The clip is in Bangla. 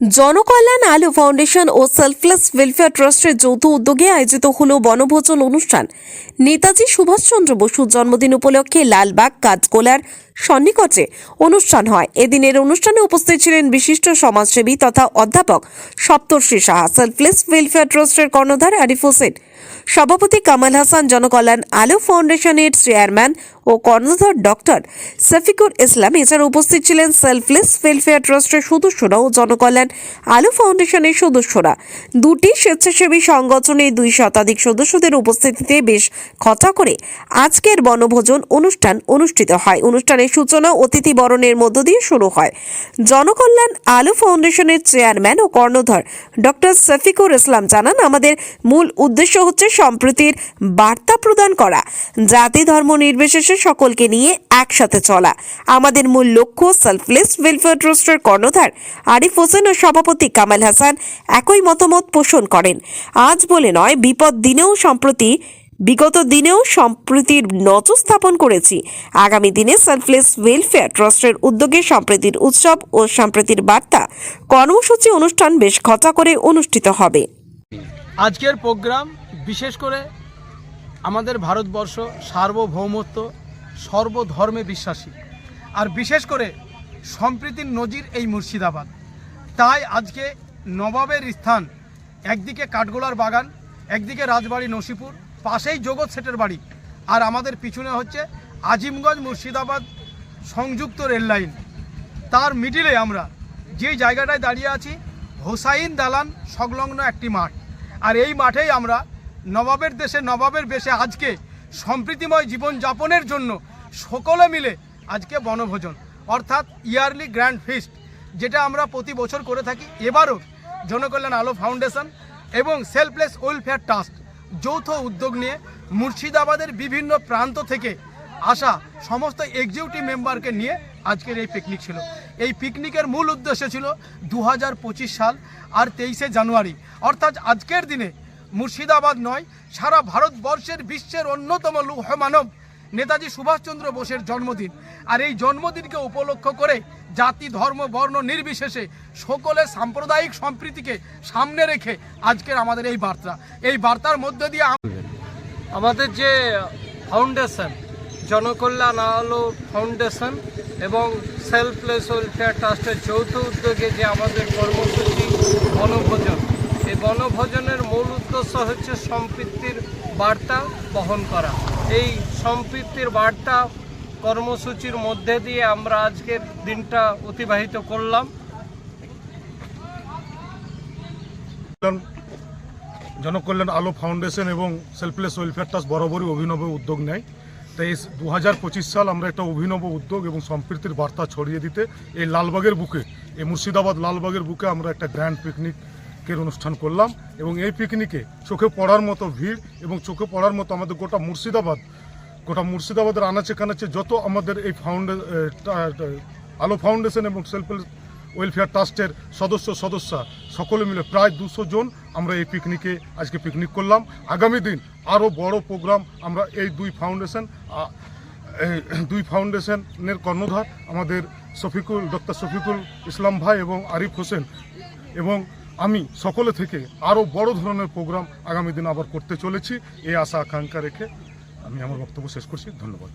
জনকল্যাণ আলো ফাউন্ডেশন ও সেলফলেস ওয়েলফেয়ার ট্রাস্টের যৌথ উদ্যোগে আয়োজিত হল বনভোজন অনুষ্ঠান। নেতাজি সুভাষচন্দ্র বসুর জন্মদিন উপলক্ষে লালবাগ কাজকোলার সন্নিকটে অনুষ্ঠান হয়। এদিনের অনুষ্ঠানে উপস্থিত ছিলেন বিশিষ্ট সমাজসেবী তথা অধ্যাপক সপ্তর্ষি সাহা সেলফলেস ওয়েলফেয়ার ট্রাস্টের কর্ণধার আরিফ হোসেন। সভাপতি কামাল হাসান, জনকল্যাণ আলো ফাউন্ডেশনের চেয়ারম্যান ও কর্ণধার ডক্টর সফিকুর ইসলাম। এছাড়া উপস্থিত ছিলেন সেলফলেস ওয়েলফেয়ার ট্রাস্টের সদস্যরা ও জনকল্যাণ আলো ফাউন্ডেশনের সদস্যরা। দুটি স্বেচ্ছাসেবী সংগঠনের দুই শতাধিক সদস্যদের উপস্থিতিতে বেশ খচা করে আজকের বনভোজন অনুষ্ঠান অনুষ্ঠিত হয়। অনুষ্ঠানের সূচনা অতিথি বরণের মধ্য দিয়ে শুরু হয়। জনকল্যাণ আলো ফাউন্ডেশনের চেয়ারম্যান ও কর্ণধর ডক্টর সফিকুর ইসলাম জানান, আমাদের মূল উদ্দেশ্য হচ্ছে সম্প্রীতির বার্তা প্রদান করা, জাতি ধর্ম নির্বিশেষে সকলকে নিয়ে একসাথে চলা। আমাদের মূল লক্ষ্য সেলফলেস ওয়েলফেয়ার ট্রাস্টের কর্ণধার আরিফ হোসেন ও সভাপতি কামাল হাসান একই মতামত পোষণ করেন। আজ বলে নয়, বিপদ দিনেও সম্প্রতি বিগত দিনেও সম্প্রীতির নজর স্থাপন করেছি। আগামী দিনে সেলফলেস ওয়েলফেয়ার ট্রাস্টের উদ্যোগে সম্প্রীতির উৎসব ও সম্প্রীতির বার্তা কর্মসূচি অনুষ্ঠান বেশ খচা করে অনুষ্ঠিত হবে। আজকের প্রোগ্রাম বিশেষ করে আমাদের ভারতবর্ষ সার্বভৌমত্ব, সর্বধর্মে বিশ্বাসী। আর বিশেষ করে সম্প্রীতির নজির এই মুর্শিদাবাদ। তাই আজকে নবাবের স্থান, একদিকে কাঠগোলার বাগান, একদিকে রাজবাড়ি নসিপুর পাশেই জগৎ সেটের বাড়ি। আর আমাদের পিছনে হচ্ছে আজিমগঞ্জ মুর্শিদাবাদ সংযুক্ত রেল লাইন। তার মিডিলে আমরা যে জায়গাটায় দাঁড়িয়ে আছি, হোসাইন দালান সংলগ্ন একটি মাঠ। আর এই মাঠেই আমরা নবাবের দেশে, নবাবের বেশে আজকে সম্প্রীতিময় জীবনযাপনের জন্য সকলে মিলে আজকে বনভোজন, অর্থাৎ ইয়ারলি গ্র্যান্ড ফিস্ট, যেটা আমরা প্রতি বছর করে থাকি। এবারও জনকল্যাণ আলো ফাউন্ডেশন এবং সেলফলেস ওয়েলফেয়ার ট্রাস্ট যৌথ উদ্যোগ নিয়ে মুর্শিদাবাদের বিভিন্ন প্রান্ত থেকে আসা সমস্ত এক্সিকিউটিভ মেম্বারকে নিয়ে আজকের এই পিকনিক ছিল। এই পিকনিকের মূল উদ্দেশ্য ছিল দু হাজার পঁচিশ সাল আর তেইশে জানুয়ারি। অর্থাৎ আজকের দিনে মুর্শিদাবাদ নয়, সারা ভারতবর্ষের বিশ্বের অন্যতম লৌহ মানব নেতাজি সুভাষচন্দ্র বোসের জন্মদিন। আর এই জন্মদিনকে উপলক্ষ করে জাতি, ধর্ম, বর্ণ নির্বিশেষে সকলের সাম্প্রদায়িক সম্প্রীতিকে সামনে রেখে আজকের আমাদের এই বার্তা। এই বার্তার মধ্য দিয়ে আম- আমাদের যে ফাউন্ডেশন জনকল্যাণ আলো ফাউন্ডেশন এবং সেলফলেস ওয়েলফেয়ার ট্রাস্টের যৌথ উদ্যোগে যে আমাদের কর্মসূচি, বনভোজন এই বনভোজনের মূল উদ্দেশ্য হচ্ছে সম্পৃক্তির বার্তা বহন করা। এই সম্পৃক্তির বার্তা কর্মসূচির মধ্যে দিয়ে আমরা আজকের দিনটা অতিবাহিত করলাম। জনকল্যাণ আলো ফাউন্ডেশন এবং সেলফলেস ওয়েলফেয়ার ট্রাস্ট বরাবরই অভিনব উদ্যোগ নেয়। তাই দু হাজার সাল আমরা একটা অভিনব উদ্যোগ এবং সম্প্রীতির বার্তা ছড়িয়ে দিতে এই লালবাগের বুকে, এই মুর্শিদাবাদ লালবাগের বুকে আমরা একটা গ্র্যান্ড পিকনিকের অনুষ্ঠান করলাম এবং এই পিকনিকে চোখে পড়ার মতো ভিড় এবং চোখে পড়ার মতো আমাদের গোটা মুর্শিদাবাদ, গোটা মুর্শিদাবাদের আনাচে কানাচে যত আমাদের এই ফাউন্ডে আলো ফাউন্ডেশন এবং সেলফ হেল্প ওয়েলফেয়ার ট্রাস্টের সদস্য, সদস্যা সকলে মিলে প্রায় দুশো জন আমরা এই পিকনিকে আজকে পিকনিক করলাম। আগামী দিন আরও বড় প্রোগ্রাম আমরা এই দুই ফাউন্ডেশন দুই ফাউন্ডেশনের কর্ণধার আমাদের শফিকুল ডক্টর শফিকুল ইসলাম ভাই এবং আরিফ হোসেন এবং আমি সকলে থেকে আরও বড় ধরনের প্রোগ্রাম আগামী দিন আবার করতে চলেছি। এই আশা আকাঙ্ক্ষা রেখে আমি আমার বক্তব্য শেষ করছি। ধন্যবাদ।